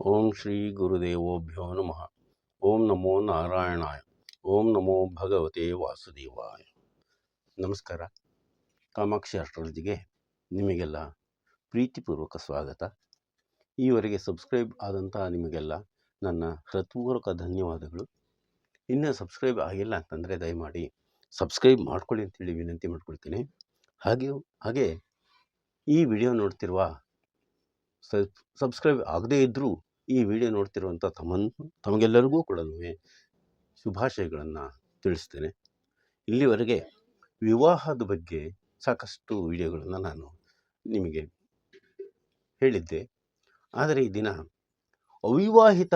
ಓಂ ಶ್ರೀ ಗುರುದೇವೋಭ್ಯೋ ನಮಃ. ಓಂ ನಮೋ ನಾರಾಯಣಾಯ. ಓಂ ನಮೋ ಭಗವತೆ ವಾಸುದೇವಾಯ. ನಮಸ್ಕಾರ. ಕಾಮಾಕ್ಷಿ ಅಸ್ಟ್ರಾಲಜಿಗೆ ನಿಮಗೆಲ್ಲ ಪ್ರೀತಿಪೂರ್ವಕ ಸ್ವಾಗತ. ಈವರೆಗೆ ಸಬ್ಸ್ಕ್ರೈಬ್ ಆದಂಥ ನಿಮಗೆಲ್ಲ ನನ್ನ ಹೃತ್ಪೂರ್ವಕ ಧನ್ಯವಾದಗಳು. ಇನ್ನೂ ಸಬ್ಸ್ಕ್ರೈಬ್ ಆಗಿಲ್ಲ ಅಂತಂದರೆ ದಯಮಾಡಿ ಸಬ್ಸ್ಕ್ರೈಬ್ ಮಾಡ್ಕೊಳ್ಳಿ ಅಂತೇಳಿ ವಿನಂತಿ ಮಾಡ್ಕೊಳ್ತೀನಿ. ಹಾಗೆಯೂ ಹಾಗೆ ಈ ವಿಡಿಯೋ ನೋಡ್ತಿರುವ ಸಬ್, ಸಬ್ಸ್ಕ್ರೈಬ್ ಆಗದೇ ಇದ್ದರೂ ಈ ವಿಡಿಯೋ ನೋಡ್ತಿರುವಂಥ ತಮ್ಮನ್ನು ತಮಗೆಲ್ಲರಿಗೂ ಕೂಡ ಶುಭಾಶಯಗಳನ್ನು ತಿಳಿಸ್ತೇನೆ. ಇಲ್ಲಿವರೆಗೆ ವಿವಾಹದ ಬಗ್ಗೆ ಸಾಕಷ್ಟು ವಿಡಿಯೋಗಳನ್ನು ನಾನು ನಿಮಗೆ ಹೇಳಿದ್ದೆ. ಆದರೆ ಈ ದಿನ ಅವಿವಾಹಿತ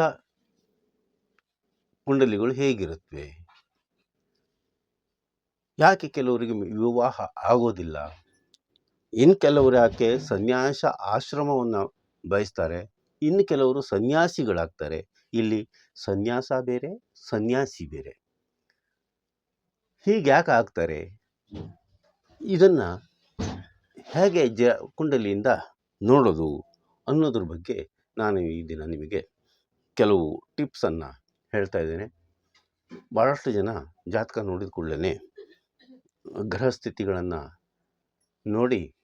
ಕುಂಡಲಿಗಳು ಹೇಗಿರುತ್ತವೆ ಯಾಕೆ ಕೆಲವರಿಗೆ ವಿವಾಹ ಆಗೋದಿಲ್ಲ? ಇನ್ನು ಕೆಲವರು ಯಾಕೆ ಸನ್ಯಾಸ ಆಶ್ರಮವನ್ನು ಬಯಸ್ತಾರೆ. ಇನ್ನು ಕೆಲವರು ಸನ್ಯಾಸಿಗಳಾಗ್ತಾರೆ. ಇಲ್ಲಿ ಸನ್ಯಾಸ ಬೇರೆ, ಸನ್ಯಾಸಿ ಬೇರೆ. ಹೀಗೆ ಯಾಕೆ ಆಗ್ತಾರೆ? ಇದನ್ನು ಹೇಗೆ ಜ ಕುಂಡಲಿಯಿಂದ ನೋಡೋದು ಅನ್ನೋದ್ರ ಬಗ್ಗೆ ನಾನು ಈ ದಿನ ನಿಮಗೆ ಕೆಲವು ಟಿಪ್ಸನ್ನು ಹೇಳ್ತಾ ಇದ್ದೇನೆ. ಭಾಳಷ್ಟು ಜನ ಜಾತಕ ನೋಡಿದ ಕೂಡಲೇ ಗ್ರಹ ಸ್ಥಿತಿಗಳನ್ನು ನೋಡಿ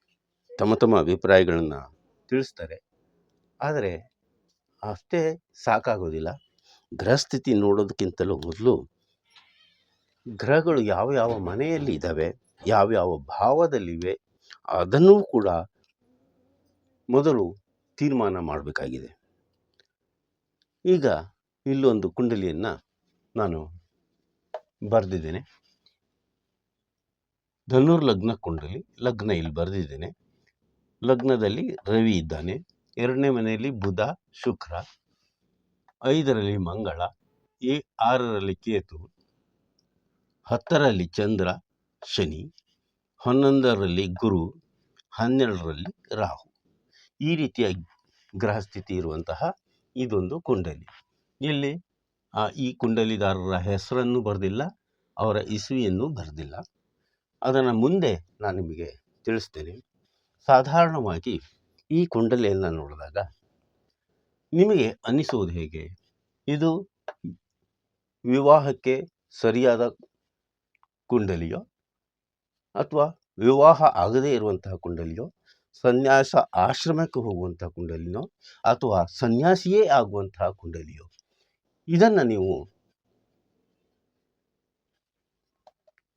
ತಮ್ಮ ತಮ್ಮ ಅಭಿಪ್ರಾಯಗಳನ್ನು ತಿಳಿಸ್ತಾರೆ. ಆದರೆ ಅಷ್ಟೇ ಸಾಕಾಗೋದಿಲ್ಲ. ಗ್ರಹಸ್ಥಿತಿ ನೋಡೋದಕ್ಕಿಂತಲೂ ಮೊದಲು ಗ್ರಹಗಳು ಯಾವ ಯಾವ ಮನೆಯಲ್ಲಿ ಇದ್ದಾವೆ ಯಾವ್ಯಾವ ಭಾವದಲ್ಲಿವೆ ಅದನ್ನೂ ಕೂಡ ಮೊದಲು ತೀರ್ಮಾನ ಮಾಡಬೇಕಾಗಿದೆ. ಈಗ ಇಲ್ಲೊಂದು ಕುಂಡಲಿಯನ್ನು ನಾನು ಬರೆದಿದ್ದೇನೆ. ಧನುರ್ ಲಗ್ನ ಕುಂಡಲಿ, ಲಗ್ನ ಇಲ್ಲಿ ಬರೆದಿದ್ದೇನೆ. ಲಗ್ನದಲ್ಲಿ ರವಿ ಇದ್ದಾನೆ. ಎರಡನೇ ಮನೆಯಲ್ಲಿ ಬುಧ, ಶುಕ್ರ, ಐದರಲ್ಲಿ ಮಂಗಳ, ಈ ಆರರಲ್ಲಿ ಕೇತು, ಹತ್ತರಲ್ಲಿ ಚಂದ್ರ, ಶನಿ, ಹನ್ನೊಂದರಲ್ಲಿ ಗುರು, ಹನ್ನೆರಡರಲ್ಲಿ ರಾಹು. ಈ ರೀತಿಯ ಗ್ರಹ ಸ್ಥಿತಿ ಇರುವಂತಹ ಇದೊಂದು ಕುಂಡಲಿ. ಇಲ್ಲಿ ಈ ಕುಂಡಲಿದಾರರ ಹೆಸರನ್ನು ಬರೆದಿಲ್ಲ, ಅವರ ಇಸುವಿಯನ್ನು ಬರೆದಿಲ್ಲ. ಅದನ್ನು ಮುಂದೆ ನಾನು ನಿಮಗೆ ತಿಳಿಸ್ತೇನೆ. ಸಾಧಾರಣವಾಗಿ ಈ ಕುಂಡಲಿಯನ್ನು ನೋಡಿದಾಗ ನಿಮಗೆ ಅನ್ನಿಸುವುದು ಹೇಗೆ? ಇದು ವಿವಾಹಕ್ಕೆ ಸರಿಯಾದ ಕುಂಡಲಿಯೋ ಅಥವಾ ವಿವಾಹ ಆಗದೇ ಇರುವಂತಹ ಕುಂಡಲಿಯೋ, ಸನ್ಯಾಸ ಆಶ್ರಮಕ್ಕೆ ಹೋಗುವಂತಹ ಕುಂಡಲಿನೋ ಅಥವಾ ಸನ್ಯಾಸಿಯೇ ಆಗುವಂತಹ ಕುಂಡಲಿಯೋ, ಇದನ್ನು ನೀವು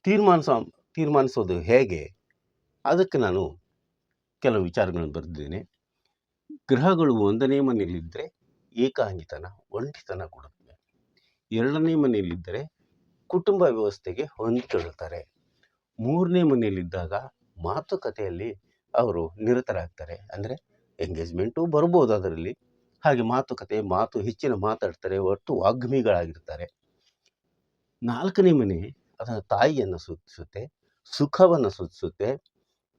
ತೀರ್ಮಾನಿಸ ತೀರ್ಮಾನಿಸೋದು ಹೇಗೆ? ಅದಕ್ಕೆ ನಾನು ಕೆಲವು ವಿಚಾರಗಳನ್ನು ಬರೆದಿದ್ದೇನೆ. ಗ್ರಹಗಳು ಒಂದನೇ ಮನೆಯಲ್ಲಿದ್ದರೆ ಏಕಾಂಗಿತನ, ಒಂಟಿತನ ಕೊಡುತ್ತವೆ. ಎರಡನೇ ಮನೆಯಲ್ಲಿದ್ದರೆ ಕುಟುಂಬ ವ್ಯವಸ್ಥೆಗೆ ಹೊಂದಿಕೊಳ್ಳುತ್ತಾರೆ ಮೂರನೇ ಮನೆಯಲ್ಲಿದ್ದಾಗ ಮಾತುಕತೆಯಲ್ಲಿ ಅವರು ನಿರತರಾಗ್ತಾರೆ. ಅಂದರೆ ಎಂಗೇಜ್ಮೆಂಟು ಬರ್ಬೋದು ಅದರಲ್ಲಿ. ಹಾಗೆ ಮಾತುಕತೆ, ಮಾತು ಹೆಚ್ಚಿನ ಮಾತಾಡ್ತಾರೆ, ಒಟ್ಟು ವಾಗ್ಮಿಗಳಾಗಿರ್ತಾರೆ. ನಾಲ್ಕನೇ ಮನೆ ಅದರ ತಾಯಿಯನ್ನು ಸೂಚಿಸುತ್ತೆ, ಸುಖವನ್ನು ಸೂಚಿಸುತ್ತೆ.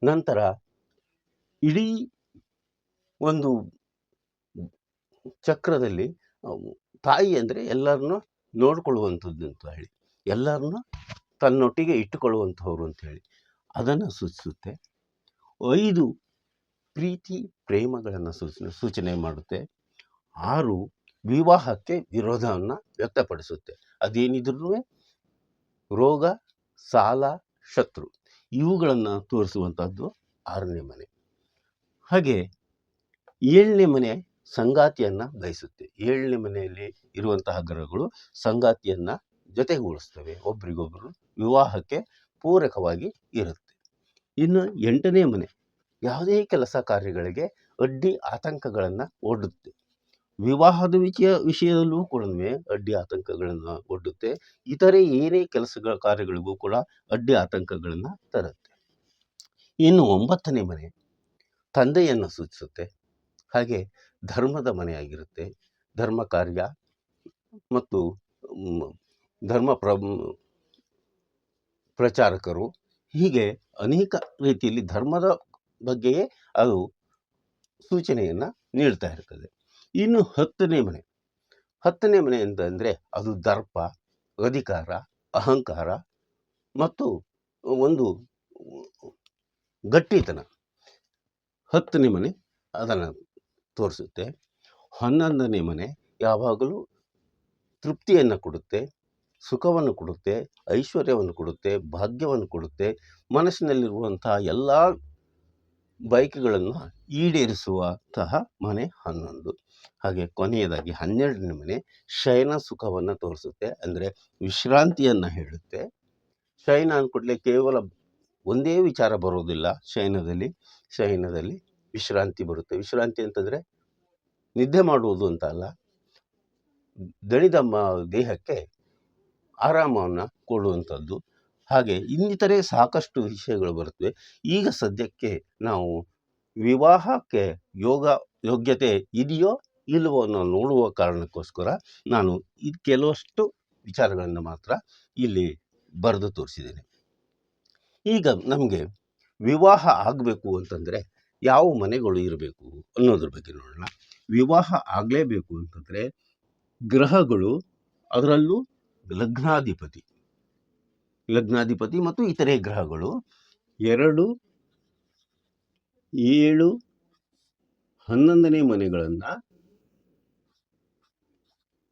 ನಂತರ ಇಡೀ ಒಂದು ಚಕ್ರದಲ್ಲಿ ತಾಯಿ ಅಂದರೆ ಎಲ್ಲರನ್ನ ನೋಡಿಕೊಳ್ಳುವಂಥದ್ದು ಅಂತ ಹೇಳಿ. ಎಲ್ಲರನ್ನ ತನ್ನೊಟ್ಟಿಗೆ ಇಟ್ಟುಕೊಳ್ಳುವಂಥವ್ರು ಹೇಳಿ. ಅದನ್ನು ಸೂಚಿಸುತ್ತೆ. ಐದು ಪ್ರೀತಿ ಪ್ರೇಮಗಳನ್ನು ಸೂಚನೆ ಸೂಚನೆ ಮಾಡುತ್ತೆ. ಆರು ವಿವಾಹಕ್ಕೆ ವಿರೋಧವನ್ನು ವ್ಯಕ್ತಪಡಿಸುತ್ತೆ. ಅದೇನಿದ್ರೂ ರೋಗ, ಸಾಲ, ಶತ್ರು ಇವುಗಳನ್ನು ತೋರಿಸುವಂಥದ್ದು ಆರನೇ ಮನೆ. ಹಾಗೆ ಏಳನೇ ಮನೆ ಸಂಗಾತಿಯನ್ನು ಬಯಸುತ್ತೆ. ಏಳನೇ ಮನೆಯಲ್ಲಿ ಇರುವಂತಹ ಗ್ರಹಗಳು ಸಂಗಾತಿಯನ್ನು ಜೊತೆಗೂಡಿಸ್ತವೆ. ಒಬ್ರಿಗೊಬ್ಬರು ವಿವಾಹಕ್ಕೆ ಪೂರಕವಾಗಿ ಇರುತ್ತೆ. ಇನ್ನು ಎಂಟನೇ ಮನೆ ಯಾವುದೇ ಕೆಲಸ ಕಾರ್ಯಗಳಿಗೆ ಅಡ್ಡಿ ಆತಂಕಗಳನ್ನು ಒಡ್ಡುತ್ತೆ. ವಿವಾಹದ ವಿಷಯ, ವಿಷಯದಲ್ಲೂ ಕೂಡ ಅಡ್ಡಿ ಆತಂಕಗಳನ್ನು ಒಡ್ಡುತ್ತೆ. ಇತರೆ ಏನೇ ಕೆಲಸಗಳ ಕಾರ್ಯಗಳಿಗೂ ಕೂಡ ಅಡ್ಡಿ ಆತಂಕಗಳನ್ನು ತರುತ್ತೆ. ಇನ್ನು ಒಂಬತ್ತನೇ ಮನೆ ತಂದೆಯನ್ನು ಸೂಚಿಸುತ್ತೆ. ಹಾಗೆ ಧರ್ಮದ ಮನೆಯಾಗಿರುತ್ತೆ. ಧರ್ಮ ಕಾರ್ಯ ಮತ್ತು ಧರ್ಮ ಪ್ರ ಪ್ರಚಾರಕರು ಹೀಗೆ ಅನೇಕ ರೀತಿಯಲ್ಲಿ ಧರ್ಮದ ಬಗ್ಗೆಯೇ ಅದು ಸೂಚನೆಯನ್ನು ನೀಡ್ತಾ ಇರ್ತದೆ. ಇನ್ನು ಹತ್ತನೇ ಮನೆ ಹತ್ತನೇ ಮನೆ ಅಂತಂದರೆ ಅದು ದರ್ಪ, ಅಧಿಕಾರ, ಅಹಂಕಾರ ಮತ್ತು ಒಂದು ಗಟ್ಟಿತನ. ಹತ್ತನೇ ಮನೆ ಅದನ್ನು ತೋರಿಸುತ್ತೆ. ಹನ್ನೊಂದನೇ ಮನೆ ಯಾವಾಗಲೂ ತೃಪ್ತಿಯನ್ನು ಕೊಡುತ್ತೆ, ಸುಖವನ್ನು ಕೊಡುತ್ತೆ, ಐಶ್ವರ್ಯವನ್ನು ಕೊಡುತ್ತೆ, ಭಾಗ್ಯವನ್ನು ಕೊಡುತ್ತೆ. ಮನಸ್ಸಿನಲ್ಲಿರುವಂತಹ ಎಲ್ಲ ಬಯಕೆಗಳನ್ನು ಈಡೇರಿಸುವಂತಹ ಮನೆ ಹನ್ನೊಂದು. ಹಾಗೆ ಕೊನೆಯದಾಗಿ ಹನ್ನೆರಡನೇ ಮನೆ ಶಯನ ಸುಖವನ್ನು ತೋರಿಸುತ್ತೆ ಅಂದರೆ ವಿಶ್ರಾಂತಿಯನ್ನು ಹೇಳುತ್ತೆ. ಶಯನ ಅಂದ್ಕೂಡಲೇ ಕೇವಲ ಒಂದೇ ವಿಚಾರ ಬರೋದಿಲ್ಲ ಶಯನದಲ್ಲಿ. ಶಯನದಲ್ಲಿ ವಿಶ್ರಾಂತಿ ಬರುತ್ತೆ. ವಿಶ್ರಾಂತಿ ಅಂತಂದರೆ ನಿದ್ದೆ ಮಾಡುವುದು ಅಂತ ಅಲ್ಲ. ದಣಿದ ಮ, ದೇಹಕ್ಕೆ ಆರಾಮವನ್ನು ಕೊಡುವಂಥದ್ದು. ಹಾಗೆ ಇನ್ನಿತರೆ ಸಾಕಷ್ಟು ವಿಷಯಗಳು ಬರುತ್ತವೆ. ಈಗ ಸದ್ಯಕ್ಕೆ ನಾವು ವಿವಾಹಕ್ಕೆ ಯೋಗ, ಯೋಗ್ಯತೆ ಇದೆಯೋ ಇಲ್ಲವೋ ಅನ್ನೋ ನೋಡುವ ಕಾರಣಕ್ಕೋಸ್ಕರ ನಾನು ಇದು ಕೆಲವಷ್ಟು ವಿಚಾರಗಳನ್ನು ಮಾತ್ರ ಇಲ್ಲಿ ಬರೆದು ತೋರಿಸಿದ್ದೇನೆ. ಈಗ ನಮಗೆ ವಿವಾಹ ಆಗಬೇಕು ಅಂತಂದರೆ ಯಾವ ಮನೆಗಳು ಇರಬೇಕು ಅನ್ನೋದ್ರ ಬಗ್ಗೆ ನೋಡೋಣ. ವಿವಾಹ ಆಗಲೇಬೇಕು ಅಂತಂದರೆ ಗ್ರಹಗಳು ಅದರಲ್ಲೂ ಲಗ್ನಾಧಿಪತಿ ಲಗ್ನಾಧಿಪತಿ ಮತ್ತು ಇತರೆ ಗ್ರಹಗಳು ಎರಡು ಏಳು ಹನ್ನೊಂದನೇ ಮನೆಗಳನ್ನು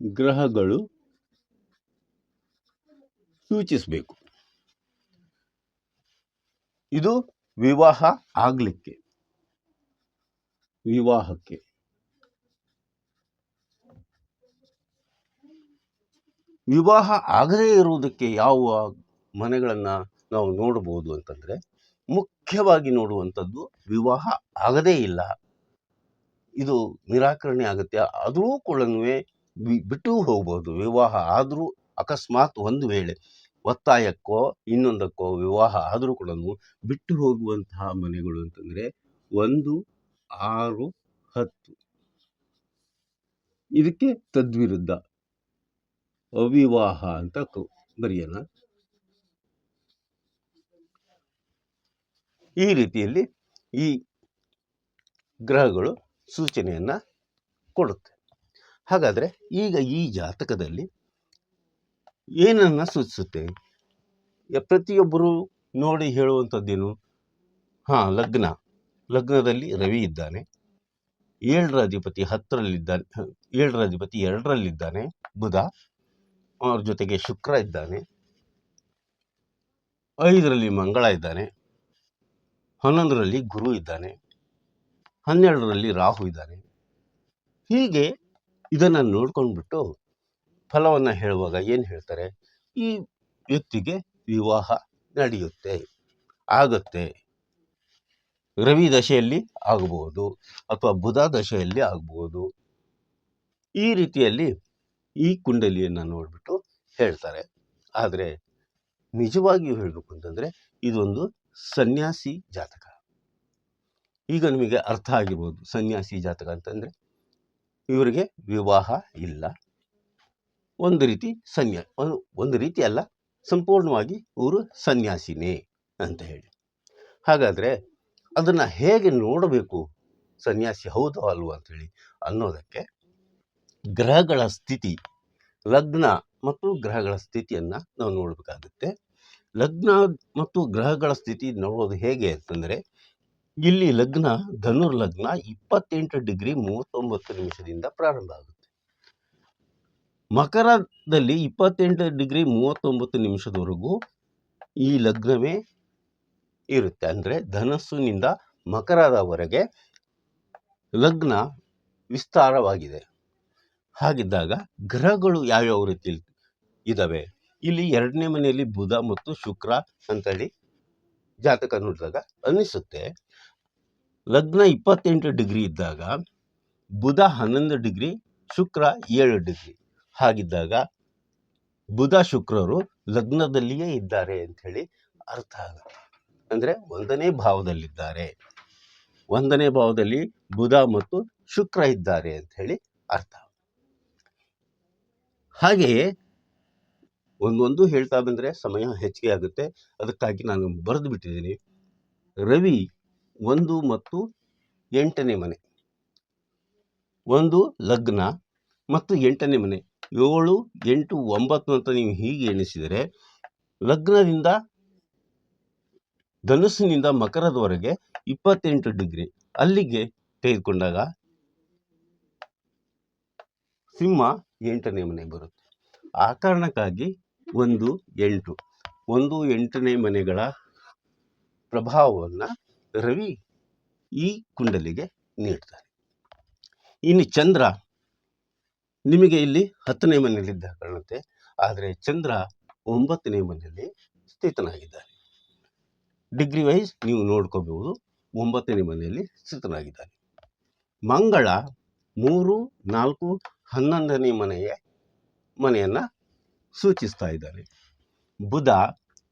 ಗ್ರಹಗಳು ಸೂಚಿಸಬೇಕು. ಇದು ವಿವಾಹ ಆಗಲಿಕ್ಕೆ. ವಿವಾಹಕ್ಕೆ. ವಿವಾಹ ಆಗದೇ ಇರುವುದಕ್ಕೆ ಯಾವ ಮನೆಗಳನ್ನು ನಾವು ನೋಡಬಹುದು ಅಂತಂದರೆ, ಮುಖ್ಯವಾಗಿ ನೋಡುವಂಥದ್ದು ವಿವಾಹ ಆಗದೇ ಇಲ್ಲ. ಇದು ನಿರಾಕರಣೆ ಆಗುತ್ತೆ. ಆದರೂ ಕೂಡ ಬಿಟ್ಟು ಹೋಗ್ಬೋದು. ವಿವಾಹ ಆದರೂ ಅಕಸ್ಮಾತ್ ಒಂದು ವೇಳೆ ಒತ್ತಾಯಕ್ಕೋ ಇನ್ನೊಂದಕ್ಕೋ ವಿವಾಹ ಆದರೂ ಕೂಡ ಬಿಟ್ಟು ಹೋಗುವಂತಹ ಮನೆಗಳು ಅಂತಂದರೆ ಒಂದು, ಆರು, ಹತ್ತು. ಇದಕ್ಕೆ ತದ್ವಿರುದ್ಧ. ಅವಿವಾಹ ಅಂತ ಬರೆಯೋಣ. ಈ ರೀತಿಯಲ್ಲಿ ಈ ಗ್ರಹಗಳು ಸೂಚನೆಯನ್ನು ಕೊಡುತ್ತೆ. ಹಾಗಾದರೆ ಈಗ ಈ ಜಾತಕದಲ್ಲಿ ಏನನ್ನು ಸೂಚಿಸುತ್ತೆ? ಪ್ರತಿಯೊಬ್ಬರು ನೋಡಿ ಹೇಳುವಂಥದ್ದೇನು? ಹಾಂ, ಲಗ್ನ. ಲಗ್ನದಲ್ಲಿ ರವಿ ಇದ್ದಾನೆ. ಏಳರ ಅಧಿಪತಿ ಹತ್ತರಲ್ಲಿದ್ದಾನೆ. ಏಳರ ಅಧಿಪತಿ ಎರಡರಲ್ಲಿದ್ದಾನೆ ಬುಧ. ಅವ್ರ ಜೊತೆಗೆ ಶುಕ್ರ ಇದ್ದಾನೆ. ಐದರಲ್ಲಿ ಮಂಗಳ ಇದ್ದಾನೆ. ಹನ್ನೊಂದರಲ್ಲಿ ಗುರು ಇದ್ದಾನೆ. ಹನ್ನೆರಡರಲ್ಲಿ ರಾಹು ಇದ್ದಾನೆ. ಹೀಗೆ ಇದನ್ನು ನೋಡ್ಕೊಂಡ್ಬಿಟ್ಟು ಫಲವನ್ನು ಹೇಳುವಾಗ ಏನು ಹೇಳ್ತಾರೆ? ಈ ವ್ಯಕ್ತಿಗೆ ವಿವಾಹ ನಡೆಯುತ್ತೆ, ಆಗುತ್ತೆ. ರವಿ ದಶೆಯಲ್ಲಿ ಆಗಬಹುದು ಅಥವಾ ಬುಧ ದಶೆಯಲ್ಲಿ ಆಗಬಹುದು ಈ ರೀತಿಯಲ್ಲಿ ಈ ಕುಂಡಲಿಯನ್ನು ನೋಡಿಬಿಟ್ಟು ಹೇಳ್ತಾರೆ. ಆದರೆ ನಿಜವಾಗಿಯೂ ಹೇಳಬೇಕು ಅಂತಂದರೆ ಇದೊಂದು ಸನ್ಯಾಸಿ ಜಾತಕ. ಈಗ ನಿಮಗೆ ಅರ್ಥ ಆಗಿರ್ಬೋದು ಸನ್ಯಾಸಿ ಜಾತಕ ಅಂತಂದರೆ ಇವರಿಗೆ ವಿವಾಹ ಇಲ್ಲ. ಒಂದು ರೀತಿ ಸನ್ಯಾ, ಒಂದು- ರೀತಿ ಅಲ್ಲ, ಸಂಪೂರ್ಣವಾಗಿ ಇವರು ಸನ್ಯಾಸಿನೇ ಅಂತ ಹೇಳಿ. ಹಾಗಾದರೆ ಅದನ್ನು ಹೇಗೆ ನೋಡಬೇಕು? ಸನ್ಯಾಸಿ ಹೌದೋ ಅಲ್ವೋ ಅಂಥೇಳಿ ಅನ್ನೋದಕ್ಕೆ ಗ್ರಹಗಳ ಸ್ಥಿತಿ, ಲಗ್ನ ಮತ್ತು ಗ್ರಹಗಳ ಸ್ಥಿತಿಯನ್ನು ನಾವು ನೋಡಬೇಕಾಗುತ್ತೆ. ಲಗ್ನ ಮತ್ತು ಗ್ರಹಗಳ ಸ್ಥಿತಿ ನೋಡೋದು ಹೇಗೆ ಅಂತಂದರೆ, ಇಲ್ಲಿ ಲಗ್ನ ಧನುರ್ ಲಗ್ನ ಇಪ್ಪತ್ತೆಂಟು ಡಿಗ್ರಿ ಮೂವತ್ತೊಂಬತ್ತು ನಿಮಿಷದಿಂದ ಪ್ರಾರಂಭ ಆಗುತ್ತೆ. ಮಕರದಲ್ಲಿ ಇಪ್ಪತ್ತೆಂಟು ಡಿಗ್ರಿ ಮೂವತ್ತೊಂಬತ್ತು ನಿಮಿಷದವರೆಗೂ ಈ ಲಗ್ನವೇ ಇರುತ್ತೆ. ಅಂದರೆ ಧನಸ್ಸಿನಿಂದ ಮಕರದವರೆಗೆ ಲಗ್ನ ವಿಸ್ತಾರವಾಗಿದೆ. ಹಾಗಿದ್ದಾಗ ಗ್ರಹಗಳು ಯಾವ್ಯಾವ ರೀತಿ ಇದ್ದಾವೆ? ಇಲ್ಲಿ ಎರಡನೇ ಮನೆಯಲ್ಲಿ ಬುಧ ಮತ್ತು ಶುಕ್ರ ಅಂತೇಳಿ ಜಾತಕ ನೋಡಿದಾಗ ಅನ್ನಿಸುತ್ತೆ. ಲಗ್ನ ಇಪ್ಪತ್ತೆಂಟು ಡಿಗ್ರಿ ಇದ್ದಾಗ ಬುಧ ಹನ್ನೊಂದು ಡಿಗ್ರಿ, ಶುಕ್ರ ಏಳು ಡಿಗ್ರಿ. ಹಾಗಿದ್ದಾಗ ಬುಧ ಶುಕ್ರರು ಲಗ್ನದಲ್ಲಿಯೇ ಇದ್ದಾರೆ ಅಂಥೇಳಿ ಅರ್ಥ ಆಗುತ್ತೆ. ಅಂದರೆ ಒಂದನೇ ಭಾವದಲ್ಲಿದ್ದಾರೆ. ಒಂದನೇ ಭಾವದಲ್ಲಿ ಬುಧ ಮತ್ತು ಶುಕ್ರ ಇದ್ದಾರೆ ಅಂತ ಹೇಳಿ ಅರ್ಥ ಹಾಗೆಯೇ ಒಂದೊಂದು ಹೇಳ್ತಾ ಬಂದರೆ ಸಮಯ ಹೆಚ್ಚಿಗೆ ಆಗುತ್ತೆ. ಅದಕ್ಕಾಗಿ ನಾನು ಬರೆದು ಬಿಟ್ಟಿದ್ದೀನಿ. ರವಿ ಒಂದು ಮತ್ತು ಎಂಟನೇ ಮನೆ. ಒಂದು ಲಗ್ನ ಮತ್ತು ಎಂಟನೇ ಮನೆ. ಏಳು, ಎಂಟು, ಒಂಬತ್ತು ಅಂತ ನೀವು ಹೀಗೆ ಎಣಿಸಿದರೆ ಲಗ್ನದಿಂದ ಧನುಸ್ಸಿನಿಂದ ಮಕರದವರೆಗೆ ಇಪ್ಪತ್ತೆಂಟು ಡಿಗ್ರಿ. ಅಲ್ಲಿಗೆ ತೆಗೆದುಕೊಂಡಾಗ ಸಿಂಹ ಎಂಟನೇ ಮನೆ ಬರುತ್ತೆ. ಆ ಕಾರಣಕ್ಕಾಗಿ ಒಂದು, ಎಂಟು. ಒಂದು, ಎಂಟನೇ ಮನೆಗಳ ಪ್ರಭಾವವನ್ನು ರವಿ ಈ ಕುಂಡಲಿಗೆ ನೀಡ್ತಾರೆ ಇನ್ನು ಚಂದ್ರ ನಿಮಗೆ ಇಲ್ಲಿ ಹತ್ತನೇ ಮನೆಯಲ್ಲಿದ್ದ ಕಾಣುತ್ತೆ. ಆದರೆ ಚಂದ್ರ ಒಂಬತ್ತನೇ ಮನೆಯಲ್ಲಿ ಸ್ಥಿತನಾಗಿದ್ದಾನೆ. ಡಿಗ್ರಿ ವೈಸ್ ನೀವು ನೋಡ್ಕೋಬಹುದು, ಒಂಬತ್ತನೇ ಮನೆಯಲ್ಲಿ ಸ್ಥಿತನಾಗಿದ್ದಾನೆ. ಮಂಗಳ ಮೂರು, ನಾಲ್ಕು, ಹನ್ನೊಂದನೇ ಮನೆಯ ಮನೆಯನ್ನು ಸೂಚಿಸ್ತಾ ಇದ್ದಾರೆ ಬುಧ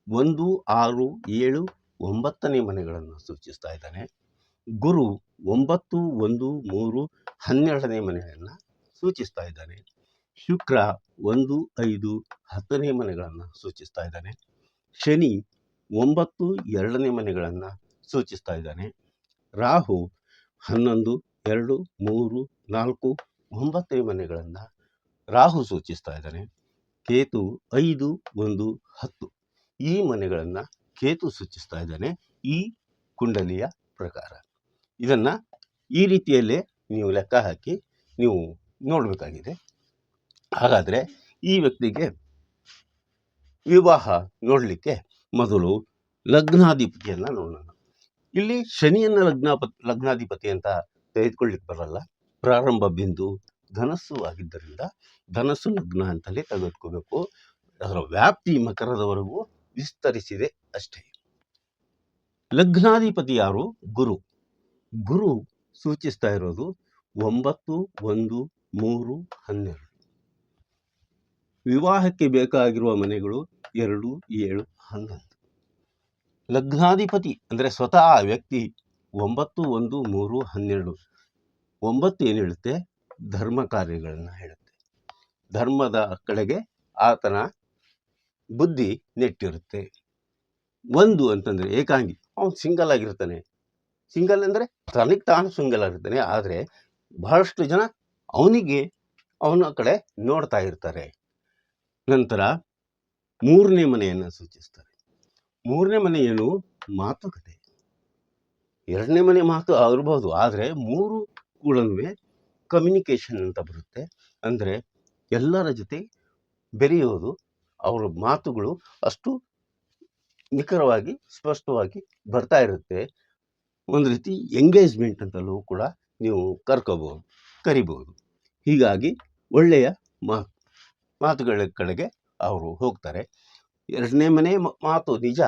ಒಂದು, ಆರು, ಏಳು, ಒಂಬತ್ತನೇ ಮನೆಗಳನ್ನು ಸೂಚಿಸ್ತಾ ಇದ್ದಾನೆ. ಗುರು ಒಂಬತ್ತು, ಒಂದು, ಮೂರು, ಹನ್ನೆರಡನೇ ಮನೆಯನ್ನು ಸೂಚಿಸ್ತಾ ಇದ್ದಾನೆ. ಶುಕ್ರ ಒಂದು, ಐದು, ಹತ್ತನೇ ಮನೆಗಳನ್ನು ಸೂಚಿಸ್ತಾ ಇದ್ದಾನೆ. ಶನಿ ಒಂಬತ್ತು, ಎರಡನೇ ಮನೆಗಳನ್ನು ಸೂಚಿಸ್ತಾ ಇದ್ದಾನೆ. ರಾಹು ಹನ್ನೊಂದು, ಎರಡು, ಮೂರು, ನಾಲ್ಕು, ಒಂಬತ್ತನೇ ಮನೆಗಳನ್ನು ರಾಹು ಸೂಚಿಸ್ತಾ ಇದ್ದಾನೆ. ಕೇತು ಐದು, ಒಂದು, ಹತ್ತು ಈ ಮನೆಗಳನ್ನು ಕೇತು ಸೂಚಿಸ್ತಾ ಇದ್ದಾನೆ ಈ ಕುಂಡಲಿಯ ಪ್ರಕಾರ. ಇದನ್ನು ಈ ರೀತಿಯಲ್ಲೇ ನೀವು ಲೆಕ್ಕ ಹಾಕಿ ನೀವು ನೋಡಬೇಕಾಗಿದೆ. ಹಾಗಾದರೆ ಈ ವ್ಯಕ್ತಿಗೆ ವಿವಾಹ ನೋಡಲಿಕ್ಕೆ ಮೊದಲು ಲಗ್ನಾಧಿಪತಿಯನ್ನು ನೋಡೋಣ. ಇಲ್ಲಿ ಶನಿಯನ್ನು ಲಗ್ನಾಪ, ಲಗ್ನಾಧಿಪತಿ ಅಂತ ತೆಗೆದುಕೊಳ್ಳಿಕ್ಕೆ ಬರಲ್ಲ. ಪ್ರಾರಂಭ ಬಿಂದು ಧನಸ್ಸು ಆಗಿದ್ದರಿಂದ ಧನಸ್ಸು ಲಗ್ನ ಅಂತಲೇ ತೆಗೆದುಕೋಬೇಕು. ಅದರ ವ್ಯಾಪ್ತಿ ಮಕರದವರೆಗೂ ವಿಸ್ತರಿಸಿದೆ ಅಷ್ಟೇ. ಲಗ್ನಾಧಿಪತಿ ಯಾರು? ಗುರು. ಗುರು ಸೂಚಿಸ್ತಾ ಇರೋದು ಒಂಬತ್ತು ಒಂದು ಮೂರು ಹನ್ನೆರಡು. ವಿವಾಹಕ್ಕೆ ಬೇಕಾಗಿರುವ ಮನೆಗಳು ಎರಡು, ಏಳು, ಹನ್ನೊಂದು. ಲಗ್ನಾಧಿಪತಿ ಅಂದರೆ ಸ್ವತಃ ಆ ವ್ಯಕ್ತಿ ಒಂಬತ್ತು, ಒಂದು, ಮೂರು, ಹನ್ನೆರಡು, ಒಂಬತ್ತು ಏನು ಹೇಳುತ್ತೆ? ಧರ್ಮ ಕಾರ್ಯಗಳನ್ನು ಹೇಳುತ್ತೆ. ಧರ್ಮದ ಕಡೆಗೆ ಆತನ ಬುದ್ಧಿ ನೆಟ್ಟಿರುತ್ತೆ. ಒಂದು ಅಂತಂದರೆ ಏಕಾಂಗಿ, ಅವನು ಸಿಂಗಲ್ ಆಗಿರ್ತಾನೆ. ಸಿಂಗಲ್ ಅಂದರೆ ತನಗೆ ತಾನು ಸಿಂಗಲ್ ಆಗಿರ್ತಾನೆ. ಆದರೆ ಬಹಳಷ್ಟು ಜನ ಅವನಿಗೆ ಅವನ ಕಡೆ ನೋಡ್ತಾ ಇರ್ತಾರೆ. ನಂತರ ಮೂರನೇ ಮನೆಯನ್ನು ಸೂಚಿಸ್ತಾರೆ. ಮೂರನೇ ಮನೆ ಏನು? ಮಾತುಕತೆ. ಎರಡನೇ ಮನೆ ಮಾತು ಆಗಿರ್ಬೋದು, ಆದರೆ ಮೂರು ಕೂಡ ಕಮ್ಯುನಿಕೇಷನ್ ಅಂತ ಬರುತ್ತೆ. ಅಂದರೆ ಎಲ್ಲರ ಜೊತೆ ಬೆರೆಯೋದು, ಅವರ ಮಾತುಗಳು ಅಷ್ಟು ನಿಖರವಾಗಿ, ಸ್ಪಷ್ಟವಾಗಿ ಬರ್ತಾ ಇರುತ್ತೆ. ಒಂದು ರೀತಿ ಎಂಗೇಜ್ಮೆಂಟ್ ಅಂತಲೂ ಕೂಡ ನೀವು ಕರ್ಕೋಬೋದು ಕರಿಬಹುದು. ಹೀಗಾಗಿ ಒಳ್ಳೆಯ ಮಾತುಗಳ ಕಡೆಗೆ ಅವರು ಹೋಗ್ತಾರೆ. ಎರಡನೇ ಮನೆ ಮಾತು ನಿಜ,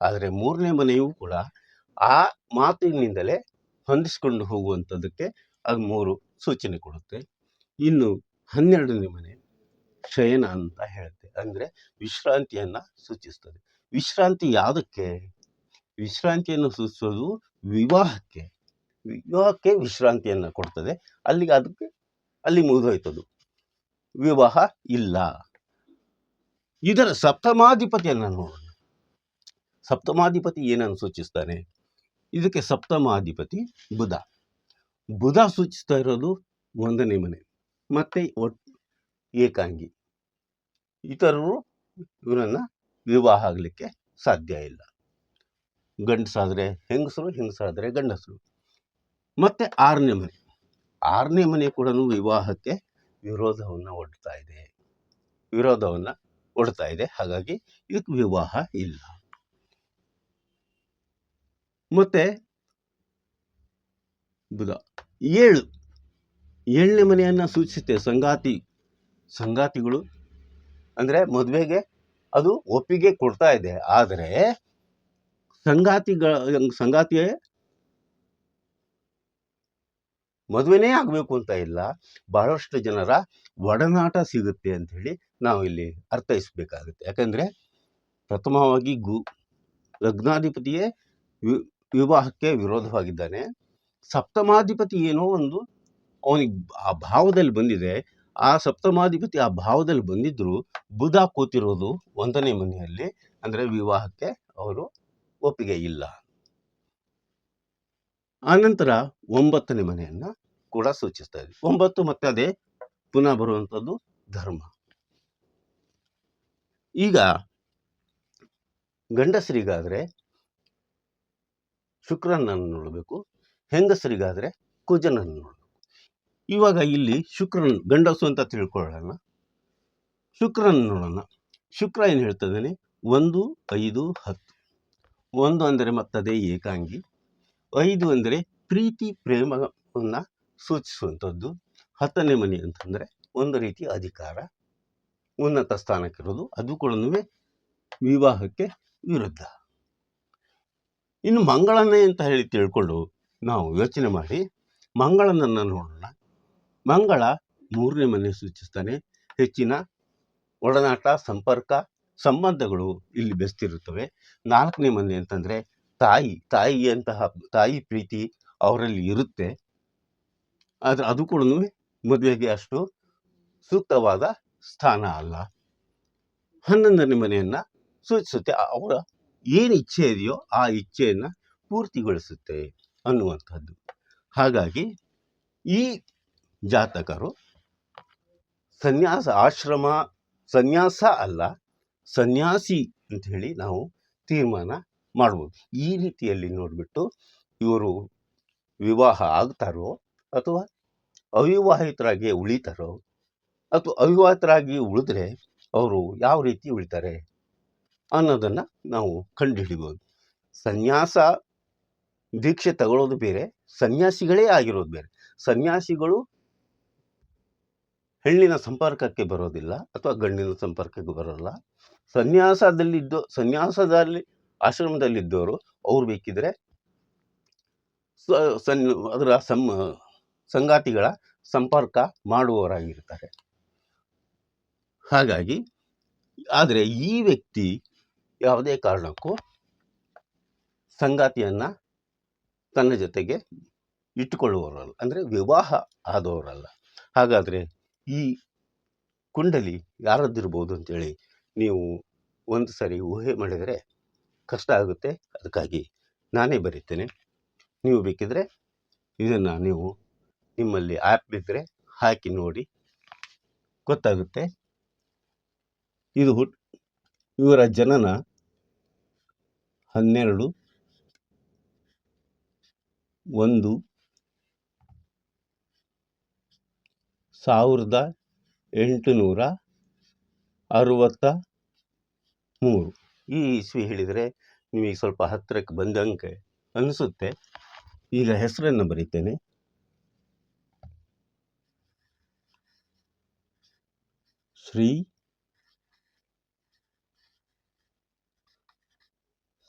ಆದರೆ ಮೂರನೇ ಮನೆಯೂ ಕೂಡ ಆ ಮಾತಿನಿಂದಲೇ ಹೊಂದಿಸ್ಕೊಂಡು ಹೋಗುವಂಥದ್ದಕ್ಕೆ ಅದು ಮೂರು ಸೂಚನೆ ಕೊಡುತ್ತೆ. ಇನ್ನು ಹನ್ನೆರಡನೇ ಮನೆ ಶಯನ ಅಂತ ಹೇಳುತ್ತೆ. ಅಂದರೆ ವಿಶ್ರಾಂತಿಯನ್ನು ಸೂಚಿಸ್ತದೆ. ವಿಶ್ರಾಂತಿ ಯಾವುದಕ್ಕೆ? ವಿಶ್ರಾಂತಿಯನ್ನು ಸೂಚಿಸೋದು ವಿವಾಹಕ್ಕೆ. ವಿವಾಹಕ್ಕೆ ವಿಶ್ರಾಂತಿಯನ್ನು ಕೊಡ್ತದೆ. ಅಲ್ಲಿಗೆ ಅದಕ್ಕೆ ಅಲ್ಲಿ ಮುಗಿದೋಯ್ತದು. ವಿವಾಹ ಇಲ್ಲ. ಇದರ ಸಪ್ತಮಾಧಿಪತಿಯನ್ನು ನೋಡೋಣ. ಸಪ್ತಮಾಧಿಪತಿ ಏನನ್ನು ಸೂಚಿಸ್ತಾನೆ? ಇದಕ್ಕೆ ಸಪ್ತಮಾಧಿಪತಿ ಬುಧ. ಬುಧ ಸೂಚಿಸ್ತಾ ಇರೋದು ಒಂದನೇ ಮನೆ, ಮತ್ತೆ ಒಟ್ಟು ಏಕಾಂಗಿ. ಇತರರು ಇವರನ್ನು ವಿವಾಹ ಆಗಲಿಕ್ಕೆ ಸಾಧ್ಯ ಇಲ್ಲ. ಗಂಡಸಾದರೆ ಹೆಂಗಸರು, ಹೆಂಗಸಾದರೆ ಗಂಡಸರು. ಮತ್ತೆ ಆರನೇ ಮನೆ. ಆರನೇ ಮನೆ ಕೂಡ ವಿವಾಹಕ್ಕೆ ವಿರೋಧವನ್ನು ಒಡ್ತಾ ಇದೆ. ವಿರೋಧವನ್ನು ಒಡ್ತಾ ಇದೆ. ಹಾಗಾಗಿ ಇದಕ್ಕೆ ವಿವಾಹ ಇಲ್ಲ. ಮತ್ತೆ ಬುಧ ಏಳು. ಏಳನೇ ಮನೆಯನ್ನು ಸೂಚಿಸುತ್ತೆ. ಸಂಗಾತಿ, ಸಂಗಾತಿಗಳು ಅಂದರೆ ಮದುವೆಗೆ ಅದು ಒಪ್ಪಿಗೆ ಕೊಡ್ತಾ ಇದೆ. ಆದರೆ ಸಂಗಾತಿಗಳ, ಸಂಗಾತಿಯೇ ಮದುವೆನೇ ಆಗಬೇಕು ಅಂತ ಇಲ್ಲ. ಬಹಳಷ್ಟು ಜನರ ಒಡನಾಟ ಸಿಗುತ್ತೆ ಅಂತ ಹೇಳಿ ನಾವು ಇಲ್ಲಿ ಅರ್ಥೈಸಬೇಕಾಗುತ್ತೆ. ಯಾಕಂದರೆ ಪ್ರಥಮವಾಗಿ ಗು, ಲಗ್ನಾಧಿಪತಿಯೇ ವಿವಾಹಕ್ಕೆ ವಿರೋಧವಾಗಿದ್ದಾನೆ. ಸಪ್ತಮಾಧಿಪತಿ ಏನೋ ಒಂದು ಅವನಿಗೆ ಆ ಭಾವದಲ್ಲಿ ಬಂದಿದೆ. ಆ ಸಪ್ತಮಾಧಿಪತಿ ಆ ಭಾವದಲ್ಲಿ ಬಂದಿದ್ದರೂ ಬುಧ ಕೂತಿರೋದು ಒಂದನೇ ಮನೆಯಲ್ಲಿ. ಅಂದರೆ ವಿವಾಹಕ್ಕೆ ಅವರು ಒಪ್ಪಿಗೆ ಇಲ್ಲ. ಆನಂತರ ಒಂಬತ್ತನೇ ಮನೆಯನ್ನು ಕೂಡ ಸೂಚಿಸ್ತಾ ಇದೆ ಒಂಬತ್ತು ಮತ್ತೆ ಅದೇ ಪುನಃ ಬರುವಂಥದ್ದು ಧರ್ಮ. ಈಗ ಗಂಡಸರಿಗಾದರೆ ಶುಕ್ರನನ್ನು ನೋಡಬೇಕು, ಹೆಂಗಸರಿಗಾದರೆ ಕುಜನನ್ನು ನೋಡಬೇಕು. ಇವಾಗ ಇಲ್ಲಿ ಶುಕ್ರನ್, ಗಂಡಸು ಅಂತ ತಿಳ್ಕೊಳ್ಳೋಣ. ಶುಕ್ರನ್ ನೋಡೋಣ. ಶುಕ್ರ ಏನು ಹೇಳ್ತದಾನೆ ಒಂದು, ಐದು, ಹತ್ತು. ಒಂದು ಅಂದರೆ ಮತ್ತದೇ ಏಕಾಂಗಿ. ಐದು ಅಂದರೆ ಪ್ರೀತಿ ಪ್ರೇಮವನ್ನು ಸೂಚಿಸುವಂಥದ್ದು. ಹತ್ತನೇ ಮನೆ ಅಂತಂದರೆ ಒಂದು ರೀತಿ ಅಧಿಕಾರ. ಉನ್ನತ ಸ್ಥಾನಕ್ಕಿರೋದು ಅದು ಕೂಡ ವಿವಾಹಕ್ಕೆ ವಿರುದ್ಧ. ಇನ್ನು ಮಂಗಳನೇ ಅಂತ ಹೇಳಿ ತಿಳ್ಕೊಂಡು ನಾವು ಯೋಚನೆ ಮಾಡಿ, ಮಂಗಳನನ್ನು ನೋಡೋಣ. ಮಂಗಳ ಮೂರನೇ ಮನೆ ಸೂಚಿಸ್ತಾನೆ. ಹೆಚ್ಚಿನ ಒಡನಾಟ, ಸಂಪರ್ಕ, ಸಂಬಂಧಗಳು ಇಲ್ಲಿ ಬೆಸ್ತಿರುತ್ತವೆ. ನಾಲ್ಕನೇ ಮನೆ ಅಂತಂದರೆ ತಾಯಿ, ತಾಯಿಯಂತಹ ತಾಯಿ ಪ್ರೀತಿ ಅವರಲ್ಲಿ ಇರುತ್ತೆ. ಆದರೆ ಅದು ಕೂಡ ಮದುವೆಗೆ ಅಷ್ಟು ಸೂಕ್ತವಾದ ಸ್ಥಾನ ಅಲ್ಲ. ಹನ್ನೊಂದನೇ ಮನೆಯನ್ನು ಸೂಚಿಸುತ್ತೆ. ಅವರ ಏನು ಇಚ್ಛೆ ಇದೆಯೋ ಆ ಇಚ್ಛೆಯನ್ನು ಪೂರ್ತಿಗೊಳಿಸುತ್ತೆ ಅನ್ನುವಂಥದ್ದು. ಹಾಗಾಗಿ ಈ ಜಾತಕರು ಸನ್ಯಾಸ ಆಶ್ರಮ, ಸನ್ಯಾಸ ಅಲ್ಲ, ಸನ್ಯಾಸಿ ಅಂತ ಹೇಳಿ ನಾವು ತೀರ್ಮಾನ ಮಾಡ್ಬೋದು. ಈ ರೀತಿಯಲ್ಲಿ ನೋಡಿಬಿಟ್ಟು ಇವರು ವಿವಾಹ ಆಗ್ತಾರೋ ಅಥವಾ ಅವಿವಾಹಿತರಾಗಿ ಉಳಿತಾರೋ ಅಥವಾ ಅವಿವಾಹಿತರಾಗಿ ಉಳಿದ್ರೆ ಅವರು ಯಾವ ರೀತಿ ಉಳಿತಾರೆ ಅನ್ನೋದನ್ನು ನಾವು ಕಂಡುಹಿಡಿಬೋದು. ಸನ್ಯಾಸ ದೀಕ್ಷೆ ತಗೊಳ್ಳೋದು ಬೇರೆ, ಸನ್ಯಾಸಿಗಳೇ ಆಗಿರೋದು ಬೇರೆ. ಸನ್ಯಾಸಿಗಳು ಹೆಣ್ಣಿನ ಸಂಪರ್ಕಕ್ಕೆ ಬರೋದಿಲ್ಲ ಅಥವಾ ಗಂಡಿನ ಸಂಪರ್ಕಕ್ಕೆ ಬರೋಲ್ಲ. ಸನ್ಯಾಸದಲ್ಲಿದ್ದು, ಸನ್ಯಾಸದಲ್ಲಿ ಆಶ್ರಮದಲ್ಲಿದ್ದವರು ಅವ್ರು ಬೇಕಿದ್ರೆ ಸನ್, ಅದರ ಸಂ ಸಂಗಾತಿಗಳ ಸಂಪರ್ಕ ಮಾಡುವವರಾಗಿರ್ತಾರೆ. ಹಾಗಾಗಿ, ಆದರೆ ಈ ವ್ಯಕ್ತಿ ಯಾವುದೇ ಕಾರಣಕ್ಕೂ ಸಂಗಾತಿಯನ್ನು ತನ್ನ ಜೊತೆಗೆ ಇಟ್ಟುಕೊಳ್ಳುವವರಲ್ಲ, ಅಂದರೆ ವಿವಾಹ ಆದವರಲ್ಲ. ಹಾಗಾದರೆ ಈ ಕುಂಡಲಿ ಯಾರದ್ದಿರ್ಬೋದು ಅಂತೇಳಿ ನೀವು ಒಂದು ಸರಿ ಊಹೆ ಮಾಡಿದರೆ ಕಷ್ಟ ಆಗುತ್ತೆ. ಅದಕ್ಕಾಗಿ ನಾನೇ ಬರೀತೇನೆ. ನೀವು ಬೇಕಿದ್ರೆ ಇದನ್ನು ನೀವು ನಿಮ್ಮಲ್ಲಿ ಆ್ಯಪ್ ಇದ್ದರೆ ಹಾಕಿ ನೋಡಿ. ಗೊತ್ತಾಗುತ್ತೆ. ಇದು ಹುಟ್ ಇವರ ಜನನ ಹನ್ನೆರಡು ಒಂದು ಸಾವಿರದ ಎಂಟುನೂರ ಅರುವತ್ತ ಮೂರು. ಈ ಇಸ್ವಿ ಹೇಳಿದರೆ ನಿಮಗೆ ಸ್ವಲ್ಪ ಹತ್ತಿರಕ್ಕೆ ಬಂದಂಗೆ ಅನಿಸುತ್ತೆ. ಈಗ ಹೆಸರನ್ನು ಬರೀತೇನೆ. ಶ್ರೀ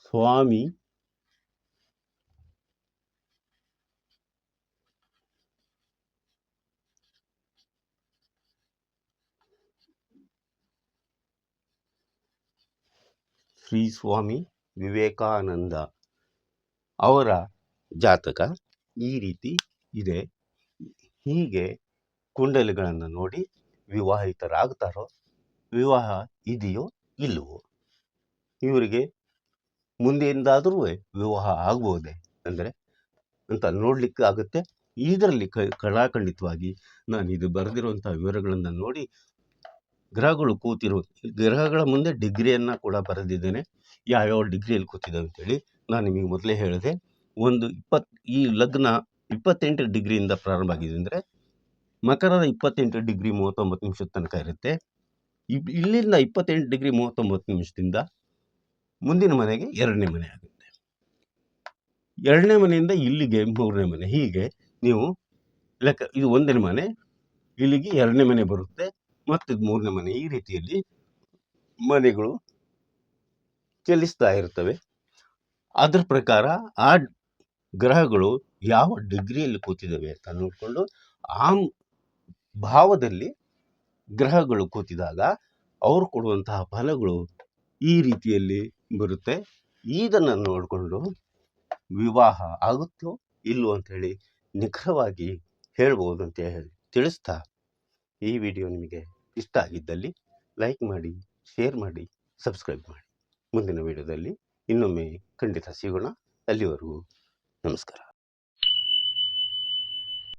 ಸ್ವಾಮಿ ಶ್ರೀ ಸ್ವಾಮಿ ವಿವೇಕಾನಂದ ಅವರ ಜಾತಕ ಈ ರೀತಿ ಇದೆ. ಹೀಗೆ ಕುಂಡಲಿಗಳನ್ನು ನೋಡಿ ವಿವಾಹಿತರಾಗ್ತಾರೋ, ವಿವಾಹ ಇದೆಯೋ ಇಲ್ಲವೋ, ಇವರಿಗೆ ಮುಂದೆಯಿಂದಾದರೂ ವಿವಾಹ ಆಗ್ಬೋದೆ ಅಂದರೆ ಅಂತ ನೋಡಲಿಕ್ಕೆ ಆಗುತ್ತೆ. ಇದರಲ್ಲಿ ಕ ಕಡಾಖಂಡಿತವಾಗಿ ನಾನು ಇದು ಬರೆದಿರುವಂಥ ವಿವರಗಳನ್ನು ನೋಡಿ ಗ್ರಹಗಳು ಕೂತಿರೋ, ಗ್ರಹಗಳ ಮುಂದೆ ಡಿಗ್ರಿಯನ್ನು ಕೂಡ ಬರೆದಿದ್ದೇನೆ. ಯಾವ್ಯಾವ ಡಿಗ್ರಿಯಲ್ಲಿ ಕೂತಿದ್ದಾವೆ ಅಂತೇಳಿ ನಾನು ನಿಮಗೆ ಮೊದಲೇ ಹೇಳಿದೆ. ಒಂದು ಇಪ್ಪತ್ತು ಈ ಲಗ್ನ ಇಪ್ಪತ್ತೆಂಟು ಡಿಗ್ರಿಯಿಂದ ಪ್ರಾರಂಭ ಆಗಿದೆ ಅಂದರೆ ಮಕರದ ಇಪ್ಪತ್ತೆಂಟು ಡಿಗ್ರಿ ಮೂವತ್ತೊಂಬತ್ತು ನಿಮಿಷದ ತನಕ ಇರುತ್ತೆ. ಇಲ್ಲಿಂದ ಇಪ್ಪತ್ತೆಂಟು ಡಿಗ್ರಿ ಮೂವತ್ತೊಂಬತ್ತು ನಿಮಿಷದಿಂದ ಮುಂದಿನ ಮನೆಗೆ ಎರಡನೇ ಮನೆ ಆಗುತ್ತೆ. ಎರಡನೇ ಮನೆಯಿಂದ ಇಲ್ಲಿಗೆ ಮೂರನೇ ಮನೆ, ಹೀಗೆ ನೀವು ಲೆಕ್ಕ, ಇದು ಒಂದನೇ ಮನೆ, ಇಲ್ಲಿಗೆ ಎರಡನೇ ಮನೆ ಬರುತ್ತೆ. ಮತ್ತು ಮೂರನೇ ಮನೆ ಈ ರೀತಿಯಲ್ಲಿ ಮನೆಗಳು ಚಲಿಸ್ತಾ ಇರ್ತವೆ ಅದರ ಪ್ರಕಾರ ಆ ಗ್ರಹಗಳು ಯಾವ ಡಿಗ್ರಿಯಲ್ಲಿ ಕೂತಿದ್ದಾವೆ ಅಂತ ನೋಡಿಕೊಂಡು ಆ ಭಾವದಲ್ಲಿ ಗ್ರಹಗಳು ಕೂತಿದಾಗ ಅವರು ಕೊಡುವಂತಹ ಫಲಗಳು ಈ ರೀತಿಯಲ್ಲಿ ಬರುತ್ತೆ. ಇದನ್ನು ನೋಡಿಕೊಂಡು ವಿವಾಹ ಆಗುತ್ತೋ ಇಲ್ಲೋ ಅಂಥೇಳಿ ನಿಖರವಾಗಿ ಹೇಳ್ಬೋದು ಅಂತ ಹೇಳಿ ತಿಳಿಸ್ತಾ ಈ ವಿಡಿಯೋ ನಿಮಗೆ ಇಷ್ಟ ಆಗಿದ್ದಲ್ಲಿ ಲೈಕ್ ಮಾಡಿ, ಶೇರ್ ಮಾಡಿ, ಸಬ್ಸ್ಕ್ರೈಬ್ ಮಾಡಿ. ಮುಂದಿನ ವಿಡಿಯೋದಲ್ಲಿ ಇನ್ನೊಮ್ಮೆ ಖಂಡಿತ ಸಿಗೋಣ. ಅಲ್ಲಿವರೆಗೂ ನಮಸ್ಕಾರ.